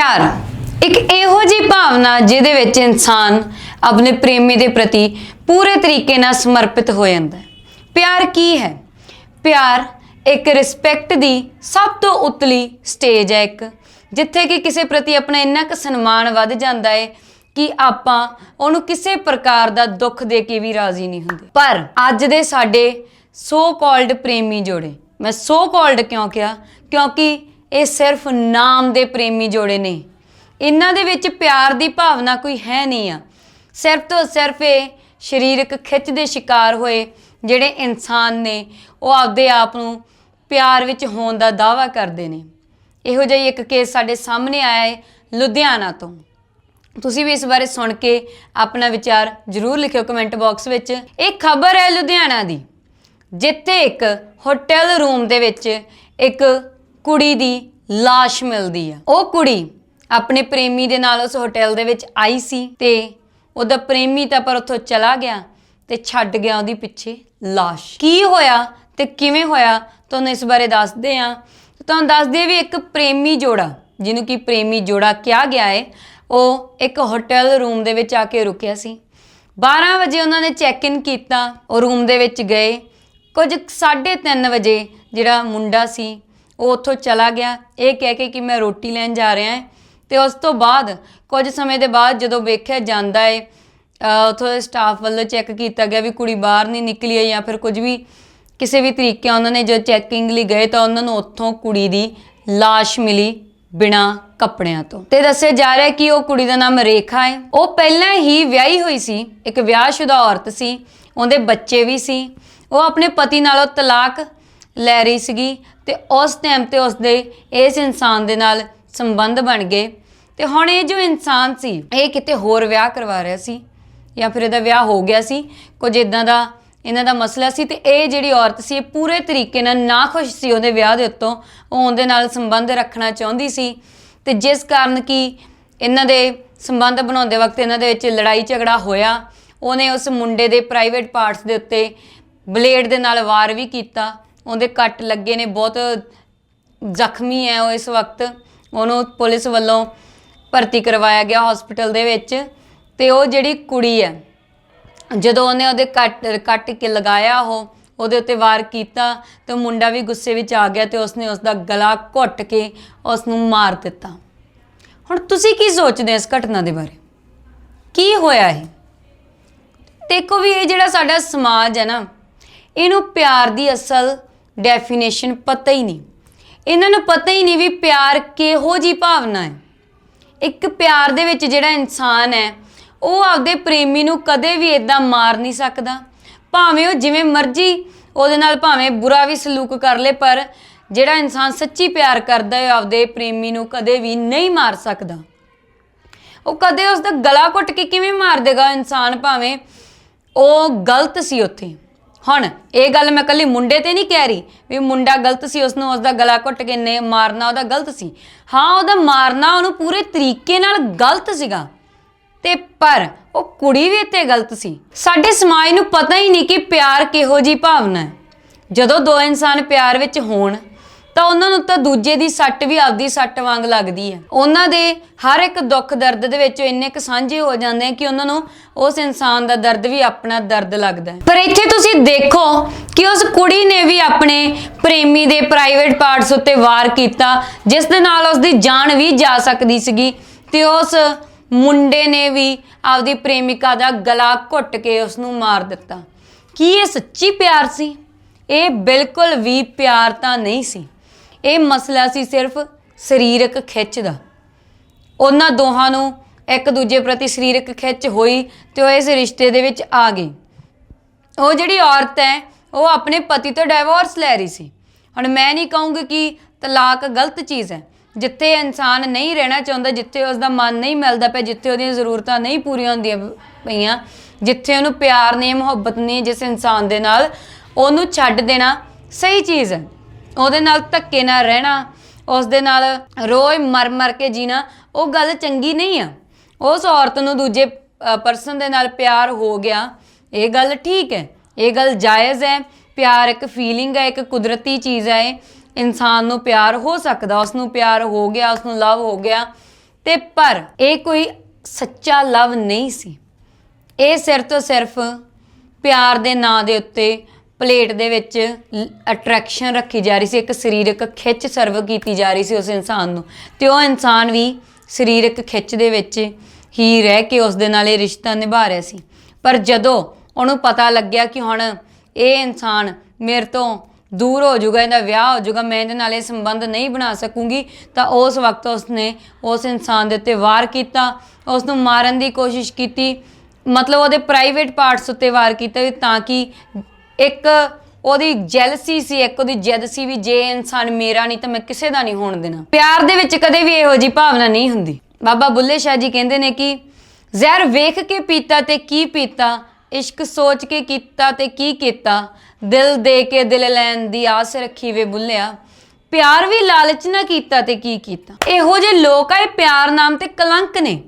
ਪਿਆਰ। ਇੱਕ ਇਹੋ ਜਿਹੀ ਭਾਵਨਾ ਜਿਹਦੇ ਵਿੱਚ ਇਨਸਾਨ ਆਪਣੇ ਪ੍ਰੇਮੀ ਦੇ ਪ੍ਰਤੀ ਪੂਰੇ ਤਰੀਕੇ ਨਾਲ ਸਮਰਪਿਤ ਹੋ ਜਾਂਦਾ ਹੈ। ਪਿਆਰ ਕੀ ਹੈ? ਪਿਆਰ ਇੱਕ ਰਿਸਪੈਕਟ ਦੀ ਸਭ ਤੋਂ ਉਤਲੀ ਸਟੇਜ ਹੈ ਇੱਕ, ਜਿੱਥੇ ਕਿ ਕਿਸੇ ਪ੍ਰਤੀ ਆਪਣਾ ਇੰਨਾ ਕੁ ਸਨਮਾਨ ਵੱਧ ਜਾਂਦਾ ਹੈ ਕਿ ਆਪਾਂ ਉਹਨੂੰ ਕਿਸੇ ਪ੍ਰਕਾਰ ਦਾ ਦੁੱਖ ਦੇ ਕੇ ਵੀ ਰਾਜ਼ੀ ਨਹੀਂ ਹੁੰਦੇ। ਪਰ ਅੱਜ ਦੇ ਸਾਡੇ ਸੋ ਕਾਲਡ ਪ੍ਰੇਮੀ ਜੋੜੇ, ਮੈਂ ਸੋ ਕਾਲਡ ਕਿਉਂ ਕਿਹਾ? ਕਿਉਂਕਿ ਇਹ ਸਿਰਫ ਨਾਮ ਦੇ ਪ੍ਰੇਮੀ ਜੋੜੇ ਨੇ। ਇਹਨਾਂ ਦੇ ਵਿੱਚ ਪਿਆਰ ਦੀ ਭਾਵਨਾ ਕੋਈ ਹੈ ਨਹੀਂ ਆ। ਸਿਰਫ ਤੋਂ ਸਿਰਫ ਇਹ ਸਰੀਰਕ ਖਿੱਚ ਦੇ ਸ਼ਿਕਾਰ ਹੋਏ ਜਿਹੜੇ ਇਨਸਾਨ ਨੇ, ਉਹ ਆਪਦੇ ਆਪ ਨੂੰ ਪਿਆਰ ਵਿੱਚ ਹੋਣ ਦਾ ਦਾਅਵਾ ਕਰਦੇ ਨੇ। ਇਹੋ ਜਿਹਾ ਇੱਕ ਕੇਸ ਸਾਡੇ ਸਾਹਮਣੇ ਆਇਆ ਹੈ ਲੁਧਿਆਣਾ ਤੋਂ। ਤੁਸੀਂ ਵੀ ਇਸ ਬਾਰੇ ਸੁਣ ਕੇ ਆਪਣਾ ਵਿਚਾਰ ਜਰੂਰ ਲਿਖਿਓ ਕਮੈਂਟ ਬਾਕਸ ਵਿੱਚ। ਇਹ ਖਬਰ ਹੈ ਲੁਧਿਆਣਾ ਦੀ, ਜਿੱਥੇ ਇੱਕ ਹੋਟਲ ਰੂਮ ਦੇ ਵਿੱਚ ਇੱਕ ਕੁੜੀ ਦੀ লাশ ਮਿਲਦੀ ਆ ਉਹ ਕੁੜੀ ਆਪਣੇ ਪ੍ਰੇਮੀ ਦੇ ਨਾਲ ਉਸ ਹੋਟਲ ਦੇ ਵਿੱਚ ਆਈ ਸੀ ਤੇ ਉਹਦਾ ਪ੍ਰੇਮੀ ਤਾਂ ਪਰ ਉੱਥੋਂ ਚਲਾ ਗਿਆ ਤੇ ਛੱਡ ਗਿਆ ਉਹਦੀ ਪਿੱਛੇ লাশ ਕੀ ਹੋਇਆ ਤੇ ਕਿਵੇਂ ਹੋਇਆ ਤੁਹਾਨੂੰ ਇਸ ਬਾਰੇ ਦੱਸਦੇ ਆ ਤੁਹਾਨੂੰ ਦੱਸਦੇ ਵੀ ਇੱਕ ਪ੍ਰੇਮੀ ਜੋੜਾ ਜਿਹਨੂੰ ਕਿ ਪ੍ਰੇਮੀ ਜੋੜਾ ਕਿਹਾ ਗਿਆ ਹੈ ਉਹ ਇੱਕ ਹੋਟਲ ਰੂਮ ਦੇ ਵਿੱਚ ਆ ਕੇ ਰੁਕਿਆ ਸੀ 12 ਵਜੇ ਉਹਨਾਂ ਨੇ ਚੈੱਕ ਇਨ ਕੀਤਾ ਉਹ ਰੂਮ ਦੇ ਵਿੱਚ ਗਏ ਕੁਝ 3:30 ਵਜੇ ਜਿਹੜਾ ਮੁੰਡਾ ਸੀ ਉਹ ਉੱਥੋਂ ਚਲਾ ਗਿਆ। ਇਹ ਕਹਿ ਕੇ ਕਿ ਮੈਂ ਰੋਟੀ ਲੈਣ ਜਾ ਰਿਹਾ ਹਾਂ ਤੇ ਉਸ ਤੋਂ ਬਾਅਦ ਕੁਝ ਸਮੇਂ ਦੇ ਬਾਅਦ ਜਦੋਂ ਵੇਖਿਆ ਜਾਂਦਾ ਏ ਉੱਥੋਂ ਦੇ ਸਟਾਫ ਵੱਲੋਂ ਚੈੱਕ ਕੀਤਾ ਗਿਆ ਵੀ ਕੁੜੀ ਬਾਹਰ ਨਹੀਂ ਨਿਕਲੀ ਹੈ ਜਾਂ ਫਿਰ ਕੁਝ ਵੀ ਕਿਸੇ ਵੀ ਤਰੀਕੇ ਉਹਨਾਂ ਨੇ ਜਦੋਂ ਚੈਕਿੰਗ ਲਈ ਗਏ ਤਾਂ ਉਹਨਾਂ ਨੂੰ ਉੱਥੋਂ ਕੁੜੀ ਦੀ লাশ ਮਿਲੀ ਬਿਨਾ ਕੱਪੜਿਆਂ ਤੋਂ। ਤੇ ਦੱਸਿਆ ਜਾ ਰਿਹਾ ਕਿ ਉਹ ਕੁੜੀ ਦਾ ਨਾਮ ਰੇਖਾ ਹੈ ਉਹ ਪਹਿਲਾਂ ਹੀ ਵਿਆਹੀ ਹੋਈ ਸੀ। ਇੱਕ ਵਿਆਹਸ਼ੁਦਾ ਔਰਤ ਸੀ। ਉਹਦੇ ਬੱਚੇ ਵੀ ਸੀ। ਉਹ ਆਪਣੇ ਪਤੀ ਨਾਲੋਂ ਤਲਾਕ ਲੈ ਰਹੀ ਸੀਗੀ ਤੇ ਉਸ ਟਾਈਮ ਤੇ ਉਸਦੇ ਇਸ ਇਨਸਾਨ ਦੇ ਨਾਲ ਸੰਬੰਧ ਬਣ ਗਏ। ਤੇ ਹੁਣ ਇਹ ਜੋ ਇਨਸਾਨ ਸੀ, ਇਹ ਕਿਤੇ ਹੋਰ ਵਿਆਹ ਕਰਵਾ ਰਿਹਾ ਸੀ ਜਾਂ ਫਿਰ ਇਹਦਾ ਵਿਆਹ ਹੋ ਗਿਆ ਸੀ, ਕੁਝ ਇਦਾਂ ਦਾ ਇਹਨਾਂ ਦਾ ਮਸਲਾ ਸੀ ਤੇ ਇਹ ਜਿਹੜੀ ਔਰਤ ਸੀ, ਇਹ ਪੂਰੇ ਤਰੀਕੇ ਨਾਲ ਨਾ ਖੁਸ਼ ਸੀ ਉਹਦੇ ਵਿਆਹ ਦੇ ਉੱਤੋਂ। ਉਹ ਉਹਦੇ ਨਾਲ ਸੰਬੰਧ ਰੱਖਣਾ ਚਾਹੁੰਦੀ ਸੀ ਤੇ ਜਿਸ ਕਾਰਨ ਕਿ ਇਹਨਾਂ ਦੇ ਸੰਬੰਧ ਬਣਾਉਂਦੇ ਵਕਤ ਇਹਨਾਂ ਦੇ ਵਿੱਚ ਲੜਾਈ ਝਗੜਾ ਹੋਇਆ, ਉਹਨੇ ਉਸ ਮੁੰਡੇ ਦੇ ਪ੍ਰਾਈਵੇਟ ਪਾਰਟਸ ਦੇ ਉੱਤੇ ਬਲੇਡ ਦੇ ਨਾਲ ਵਾਰ ਵੀ ਕੀਤਾ। ਉਹਦੇ ਕੱਟ ਲੱਗੇ ਨੇ, ਬਹੁਤ ਜ਼ਖਮੀ ਹੈ ਉਹ ਇਸ ਵਕਤ। ਉਹਨੂੰ ਪੁਲਿਸ ਵੱਲੋਂ ਭਰਤੀ ਕਰਵਾਇਆ ਗਿਆ ਹਸਪੀਟਲ ਦੇ ਵਿੱਚ ਤੇ ਉਹ ਜਿਹੜੀ ਕੁੜੀ ਹੈ, ਜਦੋਂ ਉਹਨੇ ਉਹਦੇ ਕੱਟ ਕੱਟ ਕੇ ਲਗਾਇਆ ਉਹ, ਉਹਦੇ ਉੱਤੇ ਵਾਰ ਕੀਤਾ ਤੇ ਉਹ ਮੁੰਡਾ ਵੀ ਗੁੱਸੇ ਵਿੱਚ ਆ ਗਿਆ ਤੇ ਉਸਨੇ ਉਸਦਾ ਗਲਾ ਘੁੱਟ ਕੇ ਉਸ ਨੂੰ ਮਾਰ ਦਿੱਤਾ। ਹੁਣ ਤੁਸੀਂ ਕੀ ਸੋਚਦੇ ਇਸ ਘਟਨਾ ਦੇ ਬਾਰੇ? ਕੀ ਹੋਇਆ ਇਹ? ਦੇਖੋ ਵੀ ਇਹ ਜਿਹੜਾ ਸਾਡਾ ਸਮਾਜ ਹੈ ਨਾ, ਇਹਨੂੰ ਪਿਆਰ ਦੀ ਅਸਲ ਡੈਫੀਨੇਸ਼ਨ ਪਤਾ ਹੀ ਨਹੀਂ। ਇਹਨਾਂ ਨੂੰ ਪਤਾ ਹੀ ਨਹੀਂ ਵੀ ਪਿਆਰ ਕਿਹੋ ਜੀ ਭਾਵਨਾ ਹੈ। ਇੱਕ ਪਿਆਰ ਦੇ ਵਿੱਚ ਜਿਹੜਾ ਇਨਸਾਨ ਹੈ, ਉਹ ਆਪਦੇ ਪ੍ਰੇਮੀ ਨੂੰ ਕਦੇ ਵੀ ਇਦਾਂ ਮਾਰ ਨਹੀਂ ਸਕਦਾ। ਭਾਵੇਂ ਉਹ ਜਿਵੇਂ ਮਰਜ਼ੀ ਉਹਦੇ ਨਾਲ ਭਾਵੇਂ ਬੁਰਾ ਵੀ ਸਲੂਕ ਕਰ ਲੇ, ਪਰ ਜਿਹੜਾ ਇਨਸਾਨ ਸੱਚੀ ਪਿਆਰ ਕਰਦਾ ਹੈ, ਉਹ ਆਪਦੇ ਪ੍ਰੇਮੀ ਨੂੰ ਕਦੇ ਵੀ ਨਹੀਂ ਮਾਰ ਸਕਦਾ। ਉਹ ਕਦੇ ਉਸ ਦਾ ਗਲਾ ਘੁੱਟ ਕੇ ਕਿਵੇਂ ਮਾਰ ਦੇਗਾ ਇਨਸਾਨ, ਭਾਵੇਂ ਉਹ ਗਲਤ ਸੀ ਉੱਥੇ। ਹੁਣ ਇਹ ਗੱਲ ਮੈਂ ਕੱਲੀ ਮੁੰਡੇ ਤੇ ਨਹੀਂ ਕਹਿ ਰਹੀ ਵੀ ਮੁੰਡਾ ਗਲਤ ਸੀ ਉਸ ਨੂੰ ਉਸ ਦਾ ਗਲਾ ਘੁੱਟ ਕੇ ਨੇ ਮਾਰਨਾ ਉਹਦਾ ਗਲਤ ਸੀ। ਹਾਂ, ਉਹਦਾ ਮਾਰਨਾ ਉਹਨੂੰ ਪੂਰੇ ਤਰੀਕੇ ਨਾਲ ਗਲਤ ਸੀਗਾ। ਤੇ ਪਰ ਉਹ ਕੁੜੀ ਵੀ ਇੱਥੇ ਗਲਤ ਸੀ। ਸਾਡੇ ਸਮਾਜ ਨੂੰ ਪਤਾ ਹੀ ਨਹੀਂ ਕਿ ਪਿਆਰ ਕਿਹੋ ਜੀ ਭਾਵਨਾ ਹੈ। ਜਦੋਂ ਦੋ ਇਨਸਾਨ ਪਿਆਰ ਵਿੱਚ ਹੋਣ ਤਾਂ ਉਹਨਾਂ ਨੂੰ ਤਾਂ ਦੂਜੇ ਦੀ ਸੱਟ ਵੀ ਆਪਦੀ ਸੱਟ ਵਾਂਗ ਲੱਗਦੀ ਹੈ। ਉਹਨਾਂ ਦੇ ਹਰ ਇੱਕ ਦੁੱਖ ਦਰਦ ਦੇ ਵਿੱਚ ਇੰਨੇ ਕੁ ਸਾਂਝੇ ਹੋ ਜਾਂਦੇ ਆ ਕਿ ਉਹਨਾਂ ਨੂੰ ਉਸ ਇਨਸਾਨ ਦਾ ਦਰਦ ਵੀ ਆਪਣਾ ਦਰਦ ਲੱਗਦਾ ਹੈ। ਪਰ ਇੱਥੇ ਤੁਸੀਂ ਦੇਖੋ ਕਿ ਉਸ ਕੁੜੀ ਨੇ ਵੀ ਆਪਣੇ ਪ੍ਰੇਮੀ ਦੇ ਪ੍ਰਾਈਵੇਟ ਪਾਰਟਸ ਉੱਤੇ ਵਾਰ ਕੀਤਾ, ਜਿਸ ਦੇ ਨਾਲ ਉਸ ਦੀ ਜਾਨ ਵੀ ਜਾ ਸਕਦੀ ਸੀਗੀ ਤੇ ਉਸ ਮੁੰਡੇ ਨੇ ਵੀ ਆਪਦੀ ਪ੍ਰੇਮਿਕਾ ਦਾ ਗਲਾ ਘੁੱਟ ਕੇ ਉਸ ਨੂੰ ਮਾਰ ਦਿੱਤਾ। ਕੀ ਇਹ ਸੱਚੀ ਪਿਆਰ ਸੀ? ਇਹ ਬਿਲਕੁਲ ਵੀ ਪਿਆਰ ਤਾਂ ਨਹੀਂ ਸੀ। ਇਹ ਮਸਲਾ ਸੀ ਸਿਰਫ ਸਰੀਰਕ ਖਿੱਚ ਦਾ। ਉਹਨਾਂ ਦੋਹਾਂ ਨੂੰ ਇੱਕ ਦੂਜੇ ਪ੍ਰਤੀ ਸਰੀਰਕ ਖਿੱਚ ਹੋਈ ਤੇ ਉਹ ਇਸ ਰਿਸ਼ਤੇ ਦੇ ਵਿੱਚ ਆ ਗਈ ਉਹ ਜਿਹੜੀ ਔਰਤ ਹੈ, ਉਹ ਆਪਣੇ ਪਤੀ ਤੋਂ ਡਿਵੋਰਸ ਲੈ ਰਹੀ ਸੀ। ਹੁਣ ਮੈਂ ਨਹੀਂ ਕਹੂੰਗੀ ਕਿ ਤਲਾਕ ਗਲਤ ਚੀਜ਼ ਹੈ। ਜਿੱਥੇ ਇਨਸਾਨ ਨਹੀਂ ਰਹਿਣਾ ਚਾਹੁੰਦਾ, ਜਿੱਥੇ ਉਸ ਦਾ ਮਨ ਨਹੀਂ ਮਿਲਦਾ ਪਿਆ, ਜਿੱਥੇ ਉਹਦੀਆਂ ਜ਼ਰੂਰਤਾਂ ਨਹੀਂ ਪੂਰੀਆਂ ਹੁੰਦੀਆਂ ਪਈਆਂ, ਜਿੱਥੇ ਉਹਨੂੰ ਪਿਆਰ ਨਹੀਂ, ਮੁਹੱਬਤ ਨਹੀਂ, ਜਿਸ ਇਨਸਾਨ ਦੇ ਨਾਲ ਉਹਨੂੰ ਛੱਡ ਦੇਣਾ ਸਹੀ ਚੀਜ਼ ਹੈ। ਉਹਦੇ ਨਾਲ ਧੱਕੇ ਨਾਲ ਰਹਿਣਾ ਉਸ ਦੇ ਨਾਲ ਰੋਜ਼ ਮਰ ਮਰ ਕੇ ਜੀਣਾ, ਉਹ ਗੱਲ ਚੰਗੀ ਨਹੀਂ ਆ। ਉਸ ਔਰਤ ਨੂੰ ਦੂਜੇ ਪਰਸਨ ਦੇ ਨਾਲ ਪਿਆਰ ਹੋ ਗਿਆ। ਇਹ ਗੱਲ ਠੀਕ ਹੈ। ਇਹ ਗੱਲ ਜਾਇਜ਼ ਹੈ। ਪਿਆਰ ਇੱਕ ਫੀਲਿੰਗ ਹੈ, ਇੱਕ ਕੁਦਰਤੀ ਚੀਜ਼ ਹੈ। ਇਨਸਾਨ ਨੂੰ ਪਿਆਰ ਹੋ ਸਕਦਾ ਉਸ ਨੂੰ ਪਿਆਰ ਹੋ ਗਿਆ ਉਸ ਨੂੰ ਲਵ ਹੋ ਗਿਆ। ਤੇ ਪਰ ਇਹ ਕੋਈ ਸੱਚਾ ਲਵ ਨਹੀਂ ਸੀ। ਇਹ ਸਿਰ ਤੋਂ ਸਿਰਫ ਪਿਆਰ ਦੇ ਨਾਂ ਦੇ ਉੱਤੇ ਪਲੇਟ ਦੇ ਵਿੱਚ ਅਟਰੈਕਸ਼ਨ ਰੱਖੀ ਜਾ ਰਹੀ ਸੀ, ਇੱਕ ਸਰੀਰਕ ਖਿੱਚ ਸਰਵ ਕੀਤੀ ਜਾ ਰਹੀ ਸੀ ਉਸ ਇਨਸਾਨ ਨੂੰ। ਤੇ ਉਹ ਇਨਸਾਨ ਵੀ ਸਰੀਰਕ ਖਿੱਚ ਦੇ ਵਿੱਚ ਹੀ ਰਹਿ ਕੇ ਉਸ ਦੇ ਨਾਲ ਇਹ ਰਿਸ਼ਤਾ ਨਿਭਾ ਰਿਹਾ ਸੀ। ਪਰ ਜਦੋਂ ਉਹਨੂੰ ਪਤਾ ਲੱਗਿਆ ਕਿ ਹੁਣ ਇਹ ਇਨਸਾਨ ਮੇਰੇ ਤੋਂ ਦੂਰ ਹੋ ਜਾਊਗਾ, ਇਹਦਾ ਵਿਆਹ ਹੋ ਜਾਊਗਾ, ਮੈਂ ਇਹਦੇ ਨਾਲ ਇਹ ਸੰਬੰਧ ਨਹੀਂ ਬਣਾ ਸਕੂੰਗੀ, ਤਾਂ ਉਸ ਵਕਤ ਉਸਨੇ ਉਸ ਇਨਸਾਨ ਦੇ ਉੱਤੇ ਵਾਰ ਕੀਤਾ ਉਸ ਨੂੰ ਮਾਰਨ ਦੀ ਕੋਸ਼ਿਸ਼ ਕੀਤੀ। ਮਤਲਬ ਉਹਦੇ ਪ੍ਰਾਈਵੇਟ ਪਾਰਟਸ ਉੱਤੇ ਵਾਰ ਕੀਤਾ ਤਾਂ ਕਿ ਇੱਕ ਉਹਦੀ ਜੈਲਸੀ ਸੀ, ਇੱਕ ਉਹਦੀ ਜਿੱਦ ਸੀ ਵੀ ਜੇ ਇਨਸਾਨ ਮੇਰਾ ਨਹੀਂ ਤਾਂ ਮੈਂ ਕਿਸੇ ਦਾ ਨਹੀਂ ਹੋਣ ਦੇਣਾ। ਪਿਆਰ ਦੇ ਵਿੱਚ ਕਦੇ ਵੀ ਇਹੋ ਜੀ ਭਾਵਨਾ ਨਹੀਂ ਹੁੰਦੀ। ਬਾਬਾ ਬੁੱਲੇ ਸ਼ਾਹ ਜੀ ਕਹਿੰਦੇ ਨੇ ਕਿ ਜ਼ਹਿਰ ਵੇਖ ਕੇ ਪੀਤਾ ਤੇ ਕੀ ਪੀਤਾ, ਇਸ਼ਕ ਸੋਚ ਕੇ ਕੀਤਾ ਤੇ ਕੀ ਕੀਤਾ, ਦਿਲ ਦੇ ਕੇ ਦਿਲ ਲੈਣ ਦੀ ਆਸ ਰੱਖੀ ਵੇ ਬੁੱਲਿਆ, ਪਿਆਰ ਵੀ ਲਾਲਚ ਨਾ ਕੀਤਾ ਤੇ ਕੀ ਕੀਤਾ। ਇਹੋ ਜਿਹੇ ਲੋਕ ਆ, ਇਹ ਪਿਆਰ ਨਾਮ ਤੇ ਕਲੰਕ ਨੇ।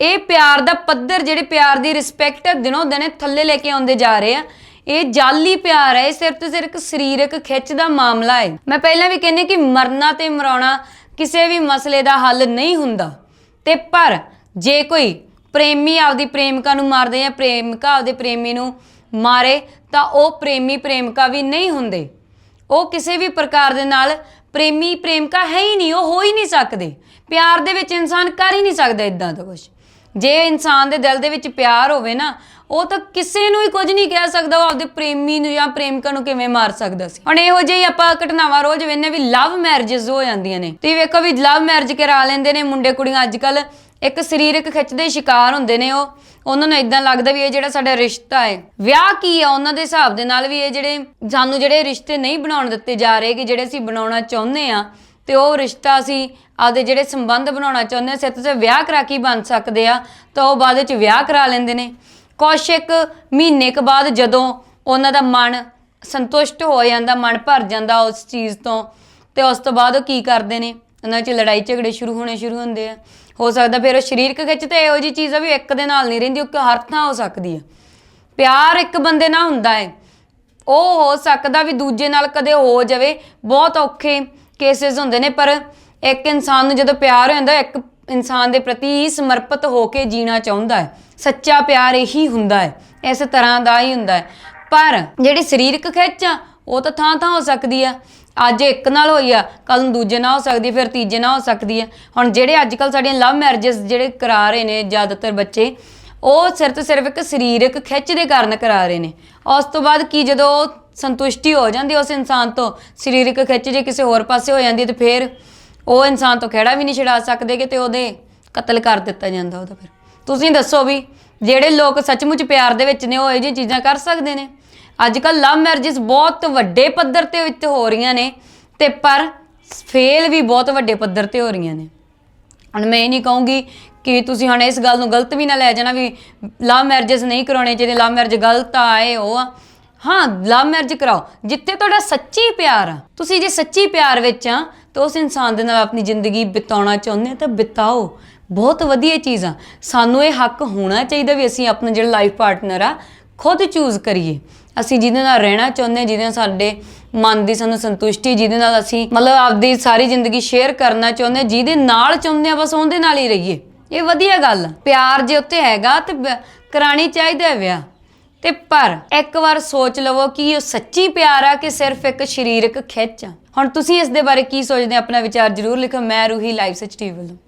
ਇਹ ਪਿਆਰ ਦਾ ਪੱਧਰ ਜਿਹੜੇ ਪਿਆਰ ਦੀ ਰਿਸਪੈਕਟ ਹੈ ਦਿਨੋਂ ਦਿਨੇ ਥੱਲੇ ਲੈ ਕੇ ਆਉਂਦੇ ਜਾ ਰਹੇ ਆ। ਇਹ ਜਾਲੀ ਪਿਆਰ ਹੈ, ਇਹ ਸਿਰਫ ਤੇ ਸਿਰਫ ਸਰੀਰਕ ਖਿੱਚ ਦਾ ਮਾਮਲਾ ਹੈ। ਮੈਂ ਪਹਿਲਾਂ ਵੀ ਕਹਿੰਨੀ ਕਿ ਮਰਨਾ ਤੇ ਮਰਾਉਣਾ ਕਿਸੇ ਵੀ ਮਸਲੇ ਦਾ ਹੱਲ ਨਹੀਂ ਹੁੰਦਾ। ਤੇ ਪਰ ਜੇ ਕੋਈ ਪ੍ਰੇਮੀ ਆਪਦੀ ਪ੍ਰੇਮਿਕਾ ਨੂੰ ਮਾਰਦੇ ਜਾਂ ਪ੍ਰੇਮਿਕਾ ਆਪਦੇ ਪ੍ਰੇਮੀ ਨੂੰ ਮਾਰੇ, ਤਾਂ ਉਹ ਪ੍ਰੇਮੀ ਪ੍ਰੇਮਿਕਾ ਵੀ ਨਹੀਂ ਹੁੰਦੇ। ਉਹ ਕਿਸੇ ਵੀ ਪ੍ਰਕਾਰ ਦੇ ਨਾਲ ਪ੍ਰੇਮੀ ਪ੍ਰੇਮਿਕਾ ਹੈ ਹੀ ਨਹੀਂ, ਉਹ ਹੋ ਹੀ ਨਹੀਂ ਸਕਦੇ। ਪਿਆਰ ਦੇ ਵਿੱਚ ਇਨਸਾਨ ਕਰ ਹੀ ਨਹੀਂ ਸਕਦਾ ਇਦਾਂ ਦਾ ਕੁਝ ਜੇ ਇਨਸਾਨ ਦੇ ਦਿਲ ਦੇ ਵਿੱਚ ਪਿਆਰ ਹੋਵੇ ਨਾ, ਉਹ ਤਾਂ ਕਿਸੇ ਨੂੰ ਹੀ ਕੁਝ ਨਹੀਂ ਕਹਿ ਸਕਦਾ, ਉਹ ਆਪਦੇ ਪ੍ਰੇਮੀ ਨੂੰ ਜਾਂ ਪ੍ਰੇਮਿਕਾ ਨੂੰ ਕਿਵੇਂ ਮਾਰ ਸਕਦਾ ਸੀ। ਹੁਣ ਇਹੋ ਜਿਹੀ ਆਪਾਂ ਘਟਨਾਵਾਂ ਰੋਜ਼ ਵੇਖਨੇ ਵੀ ਲਵ ਮੈਰਿਜਸ ਹੋ ਜਾਂਦੀਆਂ ਨੇ। ਤੁਸੀਂ ਵੇਖੋ ਵੀ ਲਵ ਮੈਰਿਜ ਕਰਾ ਲੈਂਦੇ ਨੇ ਮੁੰਡੇ, ਕੁੜੀਆਂ। ਅੱਜ ਕੱਲ ਇੱਕ ਸਰੀਰਕ ਖਿੱਚ ਦੇ ਸ਼ਿਕਾਰ ਹੁੰਦੇ ਨੇ ਉਹ। ਉਹਨਾਂ ਨੂੰ ਇਦਾਂ ਲੱਗਦਾ ਵੀ ਇਹ ਜਿਹੜਾ ਸਾਡਾ ਰਿਸ਼ਤਾ ਹੈ, ਵਿਆਹ ਕੀ ਆ ਉਹਨਾਂ ਦੇ ਹਿਸਾਬ ਦੇ ਨਾਲ ਵੀ ਇਹ ਜਿਹੜੇ ਸਾਨੂੰ ਜਿਹੜੇ ਰਿਸ਼ਤੇ ਨਹੀਂ ਬਣਾਉਣ ਦਿੱਤੇ ਜਾ ਰਹੇ ਕਿ ਜਿਹੜੇ ਅਸੀਂ ਬਣਾਉਣਾ ਚਾਹੁੰਦੇ ਆ ਤੇ ਉਹ ਰਿਸ਼ਤਾ ਅਸੀਂ ਆਪਦੇ ਜਿਹੜੇ ਸੰਬੰਧ ਬਣਾਉਣਾ ਚਾਹੁੰਦੇ ਹਾਂ, ਸਿਰ ਤੇ ਵਿਆਹ ਕਰਾ ਕੇ ਹੀ ਬਣ ਸਕਦੇ ਆ, ਤਾਂ ਉਹ ਬਾਅਦ ਵਿੱਚ ਵਿਆਹ ਕਰਾ ਲੈਂਦੇ ਨੇ। ਕੁਛ ਇੱਕ ਮਹੀਨੇ ਕੁ ਬਾਅਦ ਜਦੋਂ ਉਹਨਾਂ ਦਾ ਮਨ ਸੰਤੁਸ਼ਟ ਹੋ ਜਾਂਦਾ, ਮਨ ਭਰ ਜਾਂਦਾ ਉਸ ਚੀਜ਼ ਤੋਂ, ਤੇ ਉਸ ਤੋਂ ਬਾਅਦ ਉਹ ਕੀ ਕਰਦੇ ਨੇ? ਉਹਨਾਂ 'ਚ ਲੜਾਈ ਝਗੜੇ ਸ਼ੁਰੂ ਹੋਣੇ ਸ਼ੁਰੂ ਹੁੰਦੇ ਆ। ਹੋ ਸਕਦਾ ਫਿਰ ਉਹ ਸਰੀਰਕ ਖਿੱਚ ਤੇ ਇਹੋ ਜੀ ਚੀਜ਼ ਆ ਵੀ ਇੱਕ ਦੇ ਨਾਲ ਨਹੀਂ ਰਹਿੰਦੀ, ਉਹ ਹਰ ਥਾਂ ਹੋ ਸਕਦੀ ਆ। ਪਿਆਰ ਇੱਕ ਬੰਦੇ ਨਾਲ ਹੁੰਦਾ ਹੈ। ਉਹ ਹੋ ਸਕਦਾ ਵੀ ਦੂਜੇ ਨਾਲ ਕਦੇ ਹੋ ਜਾਵੇ, ਬਹੁਤ ਔਖੇ ਕੇਸਿਸ ਹੁੰਦੇ ਨੇ, ਪਰ ਇੱਕ ਇਨਸਾਨ ਨੂੰ ਜਦੋਂ ਪਿਆਰ ਹੋ ਜਾਂਦਾ, ਇੱਕ ਇਨਸਾਨ ਦੇ ਪ੍ਰਤੀ ਹੀ ਸਮਰਪਿਤ ਹੋ ਕੇ ਜੀਣਾ ਚਾਹੁੰਦਾ ਹੈ। ਸੱਚਾ ਪਿਆਰ ਇਹੀ ਹੁੰਦਾ ਹੈ, ਇਸ ਤਰ੍ਹਾਂ ਦਾ ਹੀ ਹੁੰਦਾ ਹੈ। ਪਰ ਜਿਹੜੀ ਸਰੀਰਕ ਖਿੱਚ ਆ, ਉਹ ਤਾਂ ਥਾਂ ਥਾਂ ਹੋ ਸਕਦੀ ਆ। ਅੱਜ ਇੱਕ ਨਾਲ ਹੋਈ ਆ ਕੱਲ ਨੂੰ ਦੂਜੇ ਨਾਲ ਹੋ ਸਕਦੀ ਫਿਰ ਤੀਜੇ ਨਾਲ ਹੋ ਸਕਦੀ ਆ। ਹੁਣ ਜਿਹੜੇ ਅੱਜ ਕੱਲ ਸਾਡੀਆਂ ਲਵ ਮੈਰਿਜਸ ਜਿਹੜੇ ਕਰਾ ਰਹੇ ਨੇ, ਜ਼ਿਆਦਾਤਰ ਬੱਚੇ, ਉਹ ਸਿਰਫ ਸਿਰਫ ਇੱਕ ਸਰੀਰਕ ਖਿੱਚ ਦੇ ਕਾਰਨ ਕਰਾ ਰਹੇ ਨੇ। ਉਸ ਤੋਂ ਬਾਅਦ ਕੀ ਜਦੋਂ ਸੰਤੁਸ਼ਟੀ ਹੋ ਜਾਂਦੀ ਉਸ ਇਨਸਾਨ ਤੋਂ। ਸਰੀਰਕ ਖਿੱਚ ਜੇ ਕਿਸੇ ਹੋਰ ਪਾਸੇ ਹੋ ਜਾਂਦੀ ਹੈ ਤੇ ਫਿਰ ਉਹ ਇਨਸਾਨ ਤੋਂ ਖਿਹੜਾ ਵੀ ਨਹੀਂ ਛਡਾ ਸਕਦੇ ਕਿ ਤੇ ਉਹਦੇ ਕਤਲ ਕਰ ਦਿੱਤਾ ਜਾਂਦਾ ਉਹਦਾ ਫਿਰ। ਤੁਸੀਂ ਦੱਸੋ ਵੀ ਜਿਹੜੇ ਲੋਕ ਸੱਚਮੁੱਚ ਪਿਆਰ ਦੇ ਵਿੱਚ ਨੇ, ਉਹ ਇਹ ਜਿਹੀਆਂ ਚੀਜ਼ਾਂ ਕਰ ਸਕਦੇ ਨੇ? ਅੱਜ ਕੱਲ ਲਵ ਮੈਰਿਜਸ ਬਹੁਤ ਵੱਡੇ ਪੱਧਰ ਤੇ ਉੱਤੇ ਹੋ ਰਹੀਆਂ ਨੇ ਤੇ ਪਰ ਫੇਲ ਵੀ ਬਹੁਤ ਵੱਡੇ ਪੱਧਰ ਤੇ ਹੋ ਰਹੀਆਂ ਨੇ। ਹੁਣ ਮੈਂ ਇਹ ਨਹੀਂ ਕਹੂੰਗੀ ਕਿ ਤੁਸੀਂ ਹੁਣ ਇਸ ਗੱਲ ਨੂੰ ਗਲਤ ਵੀ ਨਾ ਲੈ ਜਾਣਾ ਵੀ ਲਵ ਮੈਰਿਜਸ ਨਹੀਂ ਕਰਾਉਣੇ ਚਾਹੀਦੇ, ਲਵ ਮੈਰਿਜ ਗਲਤ ਆ, ਇਹ ਉਹ ਆ। ਹਾਂ ਲਵ ਮੈਰਿਜ ਕਰਾਓ। ਜਿੱਥੇ ਤੁਹਾਡਾ ਸੱਚੀ ਪਿਆਰ ਆ, ਤੁਸੀਂ ਜੇ ਸੱਚੀ ਪਿਆਰ ਵਿੱਚ ਆ, ਤਾਂ ਉਸ ਇਨਸਾਨ ਦੇ ਨਾਲ ਆਪਣੀ ਜ਼ਿੰਦਗੀ ਬਿਤਾਉਣਾ ਚਾਹੁੰਦੇ ਆ ਤਾਂ ਬਿਤਾਓ। ਬਹੁਤ ਵਧੀਆ ਚੀਜ਼ ਆ। ਸਾਨੂੰ ਇਹ ਹੱਕ ਹੋਣਾ ਚਾਹੀਦਾ ਵੀ ਅਸੀਂ ਆਪਣਾ ਜਿਹੜਾ ਲਾਈਫ ਪਾਰਟਨਰ ਆ, ਖੁਦ ਚੂਜ਼ ਕਰੀਏ। ਅਸੀਂ ਜਿਹਦੇ ਨਾਲ ਰਹਿਣਾ ਚਾਹੁੰਦੇ ਹਾਂ ਜਿਹਦੇ ਨਾਲ ਸਾਡੇ ਮਨ ਦੀ ਸਾਨੂੰ ਸੰਤੁਸ਼ਟੀ, ਜਿਹਦੇ ਨਾਲ ਅਸੀਂ ਮਤਲਬ ਆਪਦੀ ਸਾਰੀ ਜ਼ਿੰਦਗੀ ਸ਼ੇਅਰ ਕਰਨਾ ਚਾਹੁੰਦੇ ਹਾਂ ਜਿਹਦੇ ਨਾਲ ਚਾਹੁੰਦੇ ਆ, ਬਸ ਉਹਦੇ ਨਾਲ ਹੀ ਰਹੀਏ। ਇਹ ਵਧੀਆ ਗੱਲ ਆ। ਪਿਆਰ ਜੇ ਉੱਤੇ ਹੈਗਾ, ਤੇ ਬ- ਕਰਾਣੀ ਚਾਹੀਦਾ ਵਿਆਹ। ਤੇ ਪਰ ਇੱਕ ਵਾਰ ਸੋਚ ਲਵੋ ਕਿ ਉਹ ਸੱਚੀ ਪਿਆਰ ਆ ਕਿ ਸਿਰਫ ਇੱਕ ਸਰੀਰਕ ਖਿੱਚ ਆ। ਹੁਣ ਤੁਸੀਂ ਇਸ ਦੇ ਬਾਰੇ ਕੀ ਸੋਚਦੇ ਆ ਆਪਣਾ ਵਿਚਾਰ ਜਰੂਰ ਲਿਖੋ। ਮੈਂ ਰੂਹੀ ਲਾਈਫ ਸੱਚ ਟੀਵੀ ਵੱਲੋਂ।